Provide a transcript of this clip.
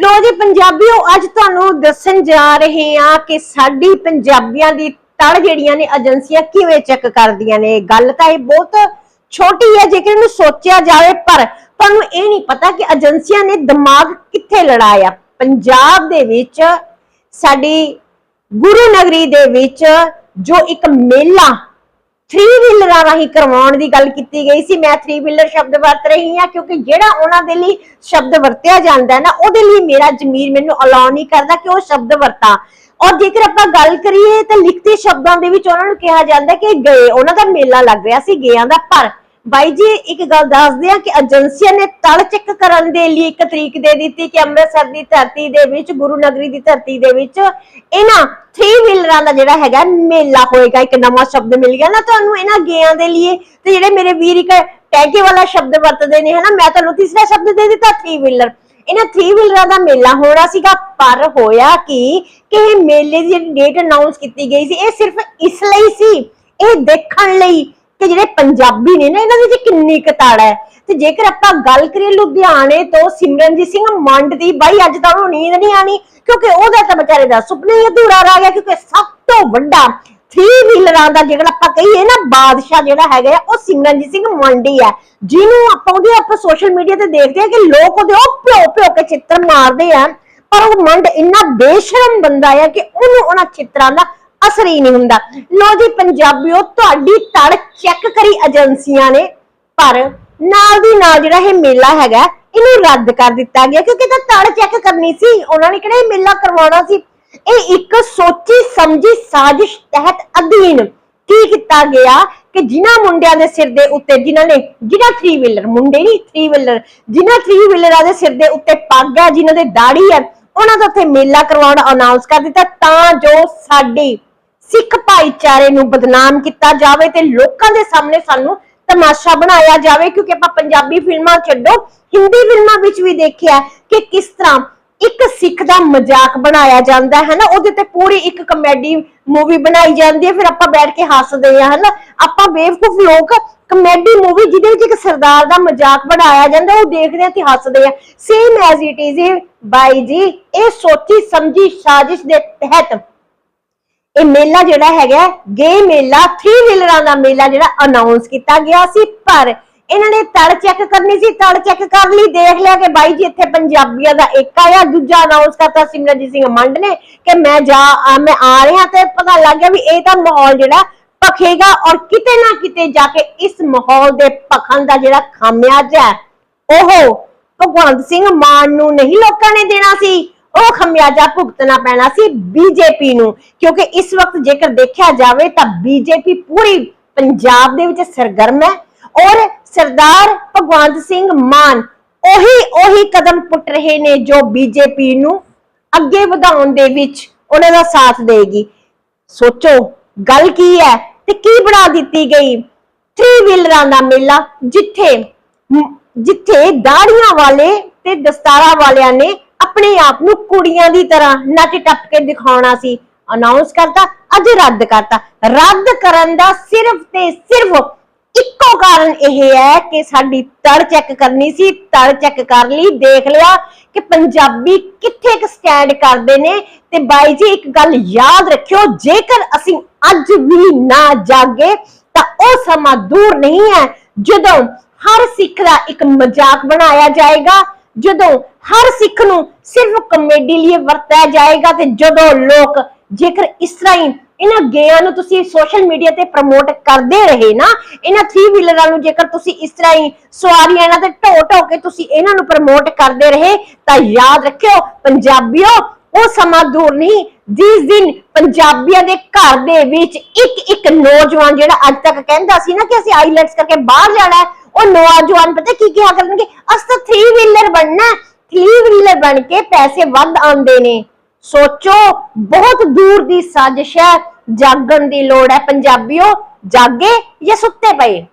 ਲੋ ਜੀ, ਪੰਜਾਬੀਓ, ਅੱਜ ਤੁਹਾਨੂੰ ਦੱਸਣ ਜਾ ਰਹੇ ਹਾਂ ਕਿ ਸਾਡੀ ਪੰਜਾਬੀਆਂ ਦੀ ਤੜ ਜਿਹੜੀਆਂ ਨੇ ਏਜੰਸੀਆਂ ਕਿਵੇਂ ਚੈੱਕ ਕਰਦੀਆਂ ਨੇ। ਗੱਲ ਤਾਂ ਇਹ ਬਹੁਤ ਛੋਟੀ ਹੈ, ਜੇਕਰ ਇਹਨੂੰ ਸੋਚਿਆ ਜਾਵੇ, ਪਰ ਤੁਹਾਨੂੰ ਇਹ ਨਹੀਂ ਪਤਾ ਕਿ ਏਜੰਸੀਆਂ ਨੇ ਦਿਮਾਗ ਕਿੱਥੇ ਲੜਾਇਆ। ਪੰਜਾਬ ਦੇ ਵਿੱਚ, ਸਾਡੀ ਗੁਰੂ ਨਗਰੀ ਦੇ ਵਿੱਚ ਜੋ ਇੱਕ ਮੇਲਾ 3 ਵੀਲਰਾਂ ਰਾਹੀਂ ਕਰਵਾਉਣ ਦੀ ਗੱਲ ਕੀਤੀ ਗਈ ਸੀ। ਮੈਂ ਥ੍ਰੀ ਵੀਲਰ ਸ਼ਬਦ ਵਰਤ ਰਹੀ ਹਾਂ ਕਿਉਂਕਿ ਜਿਹੜਾ ਉਹਨਾਂ ਦੇ ਲਈ ਸ਼ਬਦ ਵਰਤਿਆ ਜਾਂਦਾ ਹੈ ਨਾ, ਉਹਦੇ ਲਈ ਮੇਰਾ ਜ਼ਮੀਰ ਮੈਨੂੰ ਅਲਾਉ ਨਹੀਂ ਕਰਦਾ ਕਿ ਉਹ ਸ਼ਬਦ ਵਰਤਾਂ। ਔਰ ਜੇਕਰ ਆਪਾਂ ਗੱਲ ਕਰੀਏ ਤਾਂ ਲਿਖਤੀ ਸ਼ਬਦਾਂ ਦੇ ਵਿੱਚ ਉਹਨਾਂ ਨੂੰ ਕਿਹਾ ਜਾਂਦਾ ਕਿ ਗਏ, ਉਹਨਾਂ ਦਾ ਮੇਲਾ ਲੱਗ ਰਿਹਾ ਸੀ ਗਿਆਂ ਦਾ ਪਰ ਬਾਈ ਜੀ, ਇੱਕ ਗੱਲ ਦੱਸਦੇ ਆ ਕਿ ਏਜੰਸੀਆਂ ਨੇ ਤਲ ਚੈੱਕ ਕਰਨ ਦੇ ਲਈ ਇੱਕ ਤਰੀਕ ਦੇ ਦਿੱਤੀ ਕਿ ਅੰਮ੍ਰਿਤਸਰ ਦੀ ਧਰਤੀ ਦੇ ਵਿੱਚ, ਗੁਰੂ ਨਗਰੀ ਦੀ ਧਰਤੀ ਦੇ ਵਿੱਚ ਇਹਨਾਂ 3 ਵੀਲਰਾਂ ਦਾ ਜਿਹੜਾ ਹੈਗਾ ਮੇਲਾ ਹੋਏਗਾ, ਇੱਕ ਨਵਾਂ ਸ਼ਬਦ ਮਿਲ ਗਿਆ ਨਾ ਤੁਹਾਨੂੰ ਇਹਨਾਂ ਗੇਆਂ ਦੇ ਲਈ। ਤੇ ਜਿਹੜੇ ਮੇਰੇ ਵੀਰ ਇੱਕ ਟੈਗੇ ਵਾਲਾ ਸ਼ਬਦ ਵਰਤਦੇ ਨੇ, ਹਨਾ, ਮੈਂ ਤੁਹਾਨੂੰ ਤੀਸਰਾ ਸ਼ਬਦ ਦੇ ਦਿੱਤਾ 3 ਵੀਲਰ ਇਹਨਾਂ 3 ਵੀਲਰਾਂ ਦਾ ਮੇਲਾ ਹੋਣਾ ਸੀਗਾ, ਪਰ ਹੋਇਆ ਕਿ ਕਿ ਇਹ ਮੇਲੇ ਦੀ ਜਿਹੜੀ ਡੇਟ ਅਨਾਉਂਸ ਕੀਤੀ ਗਈ ਸੀ, ਇਹ ਸਿਰਫ ਇਸ ਲਈ ਸੀ, ਇਹ ਦੇਖਣ ਲਈ ਕਿ ਜਿਹੜੇ ਪੰਜਾਬੀ ਨੇ ਨਾ, ਇਹਨਾਂ ਦੀ ਜੀ ਕਿੰਨੀ ਕਤਾੜ ਹੈ। ਤੇ ਜੇਕਰ ਆਪਾਂ ਗੱਲ ਕਰੀਏ ਲੁਧਿਆਣੇ ਤੋਂ ਸਿਮਰਨਜੀਤ ਸਿੰਘ ਮੰਡ ਦੀ, ਬਾਈ ਅੱਜ ਤਾਂ ਉਹਨੂੰ ਨੀਂਦ ਨਹੀਂ ਆਣੀ ਕਿਉਂਕਿ ਉਹਦਾ ਤਾਂ ਵਿਚਾਰੇ ਦਾ ਸੁਪਨਾ ਹੀ ਅਧੂਰਾ ਰਹਿ ਗਿਆ, ਕਿਉਂਕਿ ਸਭ ਤੋਂ ਵੱਡਾ 3 ਵੀਲਰਾਂ ਦਾ ਜਿਹੜਾ ਆਪਾਂ ਕਹੀਏ ਨਾ, ਬਾਦਸ਼ਾਹ ਜਿਹੜਾ ਹੈਗਾ ਉਹ ਸਿਮਰਨਜੀਤ ਸਿੰਘ ਮੰਡੀ ਹੈ ਜਿਹਨੂੰ ਆਪਾਂ ਉਹਦੇ ਆਪਾਂ ਸੋਸ਼ਲ ਮੀਡੀਆ ਤੇ ਦੇਖਦੇ ਆ ਕਿ ਲੋਕ ਉਹਦੇ ਉਹ ਭਿਓ ਭਿਓ ਕੇ ਚਿੱਤਰ ਮਾਰਦੇ ਆ, ਪਰ ਉਹ ਮੰਡ ਇੰਨਾ ਬੇਸ਼ਰਮ ਬੰਦਾ ਆ ਕਿ ਉਹਨੂੰ ਉਹਨਾਂ ਚਿੱਤਰਾਂ ਦਾ ਅਸਰ ਹੀ ਨਹੀਂ ਹੁੰਦਾ। ਲੋ ਜੀ ਪੰਜਾਬੀਓ, ਤੁਹਾਡੀ ਤੜ ਚੈੱਕ ਕਰੀ ਏਜੰਸੀਆਂ ਨੇ, ਪਰ ਨਾਲ ਦੀ ਨਾਲ ਜਿਹੜਾ ਇਹ ਮੇਲਾ ਹੈਗਾ, ਇਹਨੂੰ ਰੱਦ ਕਰ ਦਿੱਤਾ ਗਿਆ, ਕਿਉਂਕਿ ਤਾਂ ਤੜ ਚੈੱਕ ਕਰਨੀ ਸੀ, ਉਹਨਾਂ ਨੇ ਕਿਹੜਾ ਇਹ ਮੇਲਾ ਕਰਵਾਉਣਾ ਸੀ। ਇਹ ਇੱਕ ਸੋਚੀ ਸਮਝੀ ਸਾਜ਼ਿਸ਼ ਤਹਿਤ ਅਧੀਨ ਕੀ ਕੀਤਾ ਗਿਆ ਕਿ ਜਿਨ੍ਹਾਂ ਮੁੰਡਿਆਂ ਦੇ ਸਿਰ ਦੇ ਉੱਤੇ, ਜਿਨ੍ਹਾਂ ਨੇ, ਜਿਨ੍ਹਾਂ 3 ਵੀਲਰ ਮੁੰਡੇ ਨਹੀਂ 3 ਵੀਲਰ ਜਿਨ੍ਹਾਂ 3 ਵੀਲਰਾਂ ਦੇ ਸਿਰ ਦੇ ਉੱਤੇ ਪੱਗ ਹੈ, ਜਿਨ੍ਹਾਂ ਦੇ ਦਾੜੀ ਹੈ, ਉਹਨਾਂ ਦਾ ਉੱਥੇ ਮੇਲਾ ਕਰਵਾਉਣ ਅਨਾਉਂਸ ਕਰ ਦਿੱਤਾ, ਤਾਂ ਜੋ ਸਾਡੀ ਸਿੱਖ ਭਾਈਚਾਰੇ ਨੂੰ ਬਦਨਾਮ ਕੀਤਾ ਜਾਵੇ ਤੇ ਲੋਕਾਂ ਦੇ ਸਾਹਮਣੇ ਸਾਨੂੰ ਤਮਾਸ਼ਾ ਬਣਾਇਆ ਜਾਵੇ, ਕਿਉਂਕਿ ਆਪਾਂ ਪੰਜਾਬੀ ਫਿਲਮਾਂ ਛੱਡੋ, ਹਿੰਦੀ ਫਿਲਮਾਂ ਵਿੱਚ ਵੀ ਦੇਖਿਆ ਕਿ ਕਿਸ ਤਰ੍ਹਾਂ ਇੱਕ ਸਿੱਖ ਦਾ ਮਜ਼ਾਕ ਬਣਾਇਆ ਜਾਂਦਾ ਹੈ ਨਾ, ਉਹਦੇ ਤੇ ਪੂਰੀ ਇੱਕ ਕਮੇਡੀ ਮੂਵੀ ਬਣਾਈ ਜਾਂਦੀ ਹੈ, ਫਿਰ ਆਪਾਂ ਬੈਠ ਕੇ ਹੱਸਦੇ ਆ ਹਨਾ? ਆਪਾਂ ਬੇਵਕੂਫ ਲੋਕ ਕਮੇਡੀ ਮੂਵੀ ਜਿਹਦੇ ਵਿੱਚ ਇੱਕ ਸਰਦਾਰ ਦਾ ਮਜ਼ਾਕ ਬਣਾਇਆ ਜਾਂਦਾ, ਉਹ ਦੇਖਦੇ ਆ ਤੇ ਹੱਸਦੇ ਆ ਸੇਮ ਐਜ਼ ਇਟ ਇਜ਼ ਬਾਈ ਜੀ, ਇਹ ਸੋਚੀ ਸਮਝੀ ਸਾਜ਼ਿਸ਼ ਦੇ ਤਹਿਤ ਇਹ ਮੇਲਾ ਜਿਹੜਾ ਹੈਗਾ ਗੇ ਮੇਲਾ 3 ਵੀਲਰਾਂ ਦਾ ਮੇਲਾ ਜਿਹੜਾ ਅਨਾਉਂਸ ਕੀਤਾ ਗਿਆ ਸੀ, ਪਰ ਇਹਨਾਂ ਨੇ ਤੜ ਚੈੱਕ ਕਰਨੀ ਸੀ ਤੜ ਚੈੱਕ ਕਰ ਲਈ, ਦੇਖ ਲਿਆ ਕਿ ਬਾਈ ਜੀ ਇੱਥੇ ਪੰਜਾਬੀਆਂ ਦਾ ਇੱਕ ਆਇਆ, ਦੂਜਾ ਅਨਾਉਂਸ ਕਰਤਾ, ਸਿਮਰਨਜੀਤ ਸਿੰਘ ਮੰਡ ਨੇ ਕਿ ਮੈਂ ਜਾ ਮੈਂ ਆ ਰਿਹਾ ਤੇ ਪਤਾ ਲੱਗ ਗਿਆ ਵੀ ਇਹ ਤਾਂ ਮਾਹੌਲ ਜਿਹੜਾ ਭਖੇਗਾ ਔਰ ਕਿਤੇ ਨਾ ਕਿਤੇ ਜਾ ਕੇ ਇਸ ਮਾਹੌਲ ਦੇ ਭਖਣ ਦਾ ਜਿਹੜਾ ਖਾਮਿਆਜਾ ਹੈ, ਉਹ ਭਗਵੰਤ ਸਿੰਘ ਮਾਨ ਨੂੰ ਨਹੀਂ ਲੋਕਾਂ ਨੇ ਦੇਣਾ ਸੀ। ਉਹ ਖਮਿਆਜਾ ਭੁਗਤਣਾ ਪੈਣਾ ਸੀ ਬੀਜੇਪੀ ਨੂੰ, ਕਿਉਂਕਿ ਇਸ ਵਕਤ ਜੇਕਰ ਦੇਖਿਆ ਜਾਵੇ ਤਾਂ ਬੀਜੇਪੀ ਪੂਰੀ ਪੰਜਾਬ ਦੇ ਵਿੱਚ ਸਰਗਰਮ ਹੈ ਔਰ ਸਰਦਾਰ ਭਗਵੰਤ ਸਿੰਘ ਮਾਨ ਉਹੀ ਉਹੀ ਕਦਮ ਪੁੱਟ ਰਹੇ ਨੇ ਜੋ ਬੀਜੇਪੀ ਨੂੰ ਅੱਗੇ ਵਧਾਉਣ ਦੇ ਵਿੱਚ ਉਹਨਾਂ ਦਾ ਸਾਥ ਦੇਗੀ। ਸੋਚੋ, ਗੱਲ ਕੀ ਹੈ ਤੇ ਕੀ ਬਣਾ ਦਿੱਤੀ ਗਈ? ਥ੍ਰੀ ਵੀਲਰਾਂ ਦਾ ਮੇਲਾ ਜਿੱਥੇ ਜਿੱਥੇ ਦਾੜੀਆਂ ਵਾਲੇ ਤੇ ਦਸਤਾਰਾਂ ਵਾਲਿਆਂ ਨੇ ਆਪਣੇ ਆਪ ਨੂੰ ਕੁੜੀਆਂ ਦੀ ਤਰ੍ਹਾਂ ਨੱਚ ਟੱਪ ਕੇ ਦਿਖਾਉਣਾ ਸੀ। ਅਨਾਉਂਸ ਕਰਤਾ, ਅੱਜ ਰੱਦ ਕਰਤਾ। ਰੱਦ ਕਰਨ ਦਾ ਸਿਰਫ ਤੇ ਸਿਰਫ ਇੱਕੋ ਕਾਰਨ ਇਹ ਹੈ ਕਿ ਸਾਡੀ ਤੜ ਚੈੱਕ ਕਰਨੀ ਸੀ ਤੜ ਚੈੱਕ ਕਰ ਲਈ, ਦੇਖ ਲਿਆ ਕਿ ਪੰਜਾਬੀ ਕਿੱਥੇ ਇੱਕ ਸਟੈਂਡ ਕਰਦੇ ਨੇ ਤੇ ਬਾਈ ਜੀ ਇੱਕ ਗੱਲ ਯਾਦ ਰੱਖਿਓ, ਜੇਕਰ ਅਸੀਂ ਅੱਜ ਵੀ ਨਾ ਜਾਗੇ ਤਾਂ ਉਹ ਸਮਾਂ ਦੂਰ ਨਹੀਂ ਹੈ ਜਦੋਂ ਹਰ ਸਿੱਖ ਦਾ ਇੱਕ ਮਜ਼ਾਕ ਬਣਾਇਆ ਜਾਏਗਾ। ਜਦੋਂ ਹਰ ਸਿੱਖ ਨੂੰ ਸਿਰਫ ਕਮੇਡੀ ਲਈ ਵਰਤਿਆ ਜਾਏਗਾ ਤੇ ਜਦੋਂ ਲੋਕ ਜੇਕਰ ਇਸ ਤਰ੍ਹਾਂ ਹੀ ਇਹਨਾਂ ਗੇਆਂ ਨੂੰ ਤੁਸੀਂ ਸੋਸ਼ਲ ਮੀਡੀਆ ਤੇ ਪ੍ਰਮੋਟ ਕਰਦੇ ਰਹੇ ਨਾ, ਇਹਨਾਂ 3 ਵੀਲਰਾਂ ਨੂੰ ਜੇਕਰ ਤੁਸੀਂ ਇਸ ਤਰ੍ਹਾਂ ਹੀ ਸਵਾਰੀਆਂ ਇਹਨਾਂ ਤੇ ਢੋ ਢੋ ਕੇ ਤੁਸੀਂ ਇਹਨਾਂ ਨੂੰ ਪ੍ਰਮੋਟ ਕਰਦੇ ਰਹੇ, ਤਾਂ ਯਾਦ ਰੱਖਿਓ ਪੰਜਾਬੀਓ, ਉਹ ਸਮਾਂ ਦੂਰ ਨਹੀਂ, ਜਿਸ ਦਿਨ ਪੰਜਾਬੀਆਂ ਦੇ ਘਰ ਦੇ ਵਿੱਚ ਇੱਕ ਇੱਕ ਨੌਜਵਾਨ ਜਿਹੜਾ ਅੱਜ ਤੱਕ ਕਹਿੰਦਾ ਸੀ ਨਾ ਕਿ ਅਸੀਂ ਆਈਲੈਟਸ ਕਰਕੇ ਬਾਹਰ ਜਾਣਾ ਉਹ ਨੌਜਵਾਨ ਪਤਾ ਕੀ ਕਿਹਾ ਕਰਨਗੇ? ਅਸ ਤਾਂ 3 ਵੀਲਰ ਬਣਨਾ 3 ਵੀਲਰ ਬਣ ਕੇ ਪੈਸੇ ਵੱਧ ਆਉਂਦੇ ਨੇ। ਸੋਚੋ, ਬਹੁਤ ਦੂਰ ਦੀ ਸਾਜ਼ਿਸ਼ ਹੈ। ਜਾਗਣ ਦੀ ਲੋੜ ਹੈ, ਪੰਜਾਬੀਓ, ਜਾਗੇ ਜਾਂ ਸੁੱਤੇ ਪਏ?